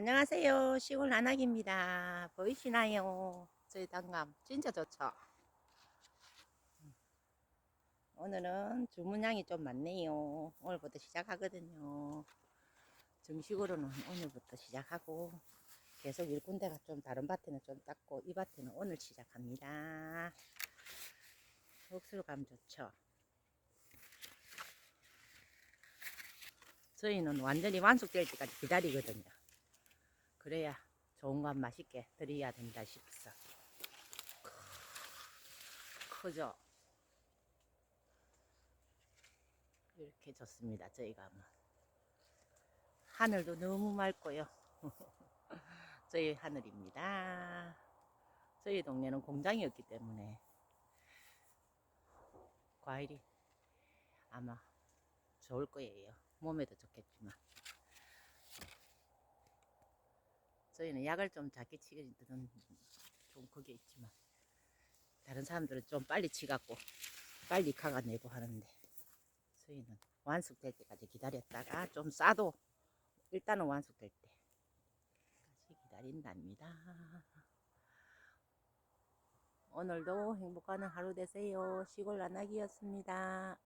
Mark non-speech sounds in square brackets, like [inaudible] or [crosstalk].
안녕하세요. 시골 나nak입니다. 보이시나요? 저희 단감 진짜 좋죠? 오늘은 주문량이 좀 많네요. 오늘부터 시작하거든요. 정식으로는 오늘부터 시작하고 계속 일군데가 좀 다른 밭에는 좀 닦고 이 밭에는 오늘 시작합니다. 옥술감 좋죠? 저희는 완전히 완숙될 때까지 기다리거든요. 그래야 좋은 건 맛있게 드려야 된다 싶어. 크죠? 이렇게 좋습니다. 저희가 뭐. 하늘도 너무 맑고요. [laughs] 저희 하늘입니다. 저희 동네는 공장이었기 때문에 과일이 아마 좋을 거예요. 몸에도 좋겠지만. 저희는 약을 좀 작게 치기는 좀 그게 있지만 다른 사람들은 좀 빨리 치갖고 빨리 가가 내고 하는데 저희는 완숙될 때까지 기다렸다가 좀 싸도 일단은 완숙될 때까지 기다린답니다. 오늘도 행복한 하루 되세요. 시골 나nak이었습니다.